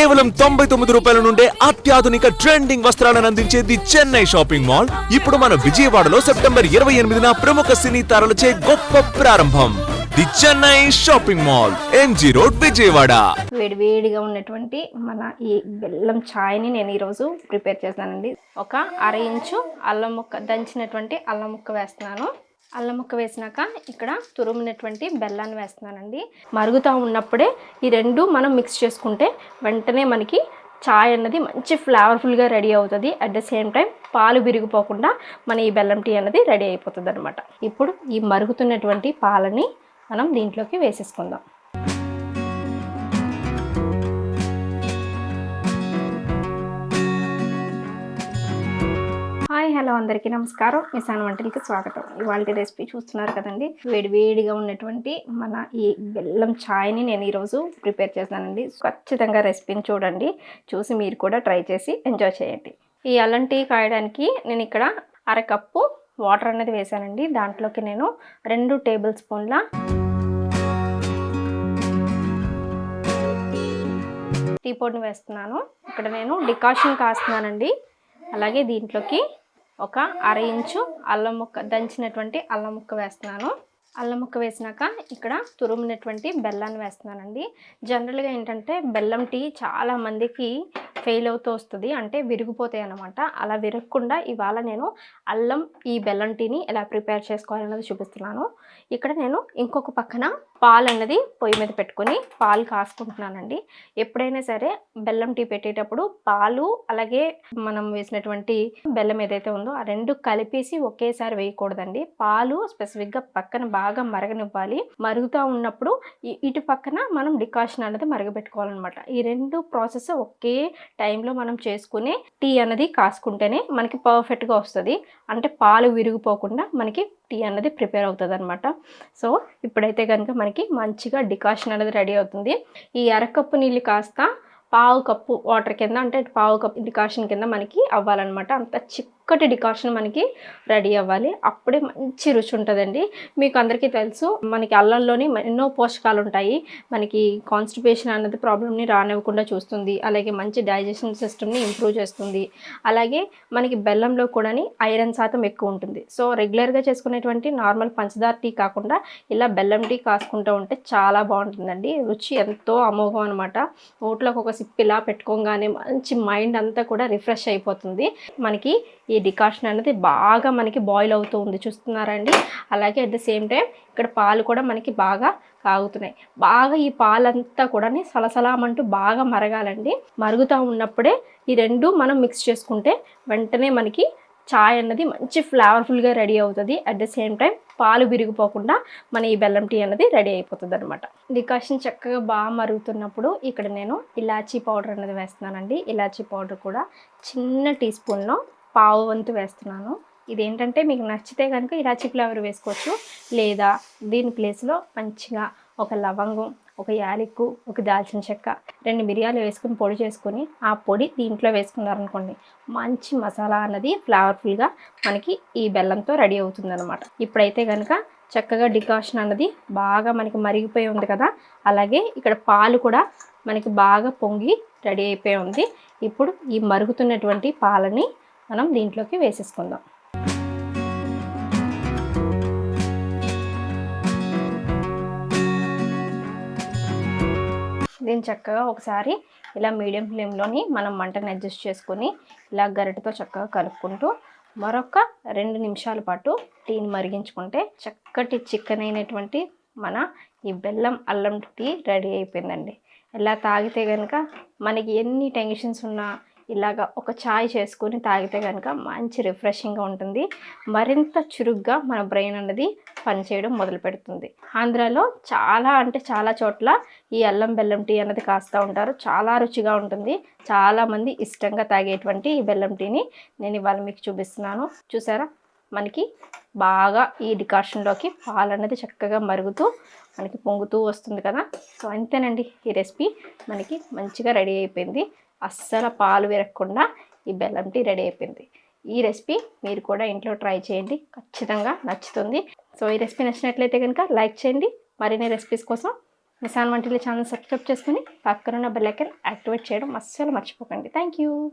కేవలం తొంభై తొమ్మిది రూపాయల నుండే అత్యాధునిక ట్రెండింగ్ వస్త్రాలను అందించేది చెన్నై షాపింగ్ మాల్. ఇప్పుడు మన విజయవాడలో సెప్టెంబర్ ఇరవై ఎనిమిదిన ప్రముఖ సినీ తారలచే గొప్ప ప్రారంభం. The Chennai shopping mall M G road Vijayawada. వేడివేడిగా ఉన్నటువంటి మన ఈ బెల్లం ఛాయ్ని నేను ఈరోజు ప్రిపేర్ చేస్తానండి ఒక అర ఇంచు అల్లం ముక్క దంచినటువంటి అల్లం ముక్క వేస్తున్నాను. అల్లం ముక్క వేసినాక ఇక్కడ తురుమునటువంటి బెల్లాన్ని వేస్తున్నానండి. మరుగుతూ ఉన్నప్పుడే ఈ రెండు మనం మిక్స్ చేసుకుంటే వెంటనే మనకి చాయ్ అన్నది మంచి ఫ్లేవర్ఫుల్గా రెడీ అవుతుంది. అట్ ద సేమ్ టైం పాలు విరిగిపోకుండా మన ఈ బెల్లం టీ అన్నది రెడీ అయిపోతుంది అనమాట ఇప్పుడు ఈ మరుగుతున్నటువంటి పాలని మనం దీంట్లోకి వేసేసుకుందాం. హాయ్ హలో అందరికీ నమస్కారం. మిసాన్ వంటలకి స్వాగతం. ఇవాళ రెసిపీ చూస్తున్నారు కదండి. వేడి వేడిగా ఉన్నటువంటి మన ఈ బెల్లం ఛాయ్ని నేను ఈరోజు ప్రిపేర్ చేస్తానండి ఖచ్చితంగా రెసిపీని చూడండి. చూసి మీరు కూడా ట్రై చేసి ఎంజాయ్ చేయండి. ఈ అల్లం టీ కాయడానికి నేను ఇక్కడ అరకప్పు వాటర్ అనేది వేసానండి. దాంట్లోకి నేను రెండు టేబుల్ స్పూన్ల టీ పొడిని వేస్తున్నాను. ఇక్కడ నేను డికాషన్ కాస్తున్నానండి. అలాగే దీంట్లోకి ఒక అర ఇంచు అల్లం ముక్క దంచినటువంటి అల్లం ముక్క వేస్తున్నాను. అల్లం ముక్క వేసినాక ఇక్కడ తురుమునటువంటి బెల్లాన్ని వేస్తున్నానండి. జనరల్గా ఏంటంటే బెల్లం టీ చాలా మందికి ఫెయిల్ అవుతూ వస్తుంది అంటే విరిగిపోతాయి అనమాట అలా విరగకుండా ఇవాళ నేను అల్లం ఈ బెల్లం టీని ఎలా ప్రిపేర్ చేసుకోవాలన్నది చూపిస్తున్నాను. ఇక్కడ నేను ఇంకొక పక్కన పాలు అన్నది పొయ్యి మీద పెట్టుకొని పాలు కాసుకుంటున్నానండి. ఎప్పుడైనా సరే బెల్లం టీ పెట్టేటప్పుడు పాలు అలాగే మనం వేసినటువంటి బెల్లం ఏదైతే ఉందో ఆ రెండు కలిపేసి ఒకేసారి వేయకూడదండి. పాలు స్పెసిఫిక్గా పక్కన బాగా మరగనివ్వాలి. మరుగుతూ ఉన్నప్పుడు ఇటు పక్కన మనం డికాషన్ అనేది మరగబెట్టుకోవాలన్నమాట. ఈ రెండు ప్రాసెస్ ఒకే టైంలో మనం చేసుకునే టీ అన్నది కాసుకుంటేనే మనకి పర్ఫెక్ట్గా వస్తుంది. అంటే పాలు విరిగిపోకుండా మనకి టీ అన్నది ప్రిపేర్ అవుతుంది అనమాట సో ఇప్పుడైతే కనుక మనకి మంచిగా డికాషన్ అనేది రెడీ అవుతుంది. ఈ అరకప్పు నీళ్ళు కాస్త పావు కప్పు వాటర్ కింద అంటే పావు కప్పు డికాషన్ కింద మనకి అవ్వాలన్నమాట. అంత ఒక్కటి డికాషన్ మనకి రెడీ అవ్వాలి. అప్పుడే మంచి రుచి ఉంటుందండి. మీకు అందరికీ తెలుసు మనకి అల్లంలోని ఎన్నో పోషకాలు ఉంటాయి మనకి కాన్స్టిపేషన్ అన్నది ప్రాబ్లమ్ని రానివ్వకుండా చూస్తుంది. అలాగే మంచి డైజెషన్ సిస్టమ్ని ఇంప్రూవ్ చేస్తుంది. అలాగే మనకి బెల్లంలో కూడా ఐరన్ శాతం ఎక్కువ ఉంటుంది. సో రెగ్యులర్గా చేసుకునేటువంటి నార్మల్ పంచదార టీ కాకుండా ఇలా బెల్లం టీ కాసుకుంటూ ఉంటే చాలా బాగుంటుందండి. రుచి ఎంతో అమోఘం అనమాట ఓట్లోకి ఒక సిప్ ఇలా పెట్టుకోగానే మంచి మైండ్ అంతా కూడా రిఫ్రెష్ అయిపోతుంది. మనకి ఈ డికాషన్ అనేది బాగా మనకి బాయిల్ అవుతూ ఉంది. చూస్తున్నారండి? అలాగే అట్ ద సేమ్ టైం ఇక్కడ పాలు కూడా మనకి బాగా కాగుతున్నాయి. బాగా ఈ పాలంతా కూడా సలసలామంటూ బాగా మరగాలండి. మరుగుతూ ఉన్నప్పుడే ఈ రెండు మనం మిక్స్ చేసుకుంటే వెంటనే మనకి చాయ్ అన్నది మంచి ఫ్లేవర్ఫుల్గా రెడీ అవుతుంది. అట్ ద సేమ్ టైం పాలు విరిగిపోకుండా మన ఈ బెల్లం టీ అన్నది రెడీ అయిపోతుంది అనమాట డికాషన్ చక్కగా బాగా మరుగుతున్నప్పుడు ఇక్కడ నేను ఇలాచీ పౌడర్ అనేది వేస్తున్నానండి. ఇలాచీ పౌడర్ కూడా చిన్న టీ స్పూన్లో పావు వంతు వేస్తున్నాను. ఇదేంటంటే మీకు నచ్చితే కనుక ఇరాచి ఫ్లేవర్ వేసుకోవచ్చు. లేదా దీని ప్లేస్లో మంచిగా ఒక లవంగం ఒక యాలక్కు ఒక దాల్చిన చెక్క రెండు మిరియాలు వేసుకుని పొడి చేసుకొని ఆ పొడి దీంట్లో వేసుకున్నారనుకోండి మంచి మసాలా అన్నది ఫ్లేవర్ఫుల్గా మనకి ఈ బెల్లంతో రెడీ అవుతుంది అనమాట ఇప్పుడైతే కనుక చక్కగా డికాషన్ అన్నది బాగా మనకి మరిగిపోయి ఉంది కదా. అలాగే ఇక్కడ పాలు కూడా మనకి బాగా పొంగి రెడీ అయిపోయి ఉంది. ఇప్పుడు ఈ మరుగుతున్నటువంటి పాలని మనం దీంట్లోకి వేసేసుకుందాం. దీన్ని చక్కగా ఒకసారి ఇలా మీడియం ఫ్లేమ్లోని మనం మంటను అడ్జస్ట్ చేసుకొని ఇలా గరిటతో చక్కగా కలుపుకుంటూ మరొక రెండు నిమిషాల పాటు టీని మరిగించుకుంటే చక్కటి చికెన్ అయినటువంటి మన ఈ బెల్లం అల్లం టీ రెడీ అయిపోయిందండి. ఇలా తాగితే కనుక మనకి ఎన్ని టెన్షన్స్ ఉన్నా ఇలాగ ఒక చాయ్ చేసుకొని తాగితే కనుక మంచి రిఫ్రెషింగ్గా ఉంటుంది. మరింత చురుగ్గా మన బ్రెయిన్ అన్నది పనిచేయడం మొదలు పెడుతుంది ఆంధ్రాలో చాలా అంటే చాలా చోట్ల ఈ అల్లం బెల్లం టీ అన్నది కాస్తూ ఉంటారు. చాలా రుచిగా ఉంటుంది. చాలామంది ఇష్టంగా తాగేటువంటి ఈ బెల్లం టీని నేను ఇవాళ మీకు చూపిస్తున్నాను. చూసారా? మనకి బాగా ఈ డికాషన్లోకి పాలు అనేది చక్కగా మరుగుతూ మనకి పొంగుతూ వస్తుంది కదా? సో అంతేనండి ఈ రెసిపీ. మనకి మంచిగా రెడీ అయిపోయింది. అస్సలు పాలు విరగకుండా ఈ బెల్లం టీ రెడీ అయిపోయింది. ఈ రెసిపీ మీరు కూడా ఇంట్లో ట్రై చేయండి. ఖచ్చితంగా నచ్చుతుంది. సో ఈ రెసిపీ నచ్చినట్లయితే కనుక లైక్ చేయండి. మరిన్ని రెసిపీస్ కోసం నిసాన్ వంటిల ఛానల్ సబ్స్క్రైబ్ చేసుకుని పక్కనున్న బెల్లైకన్ యాక్టివేట్ చేయడం అస్సలు మర్చిపోకండి. Thank you.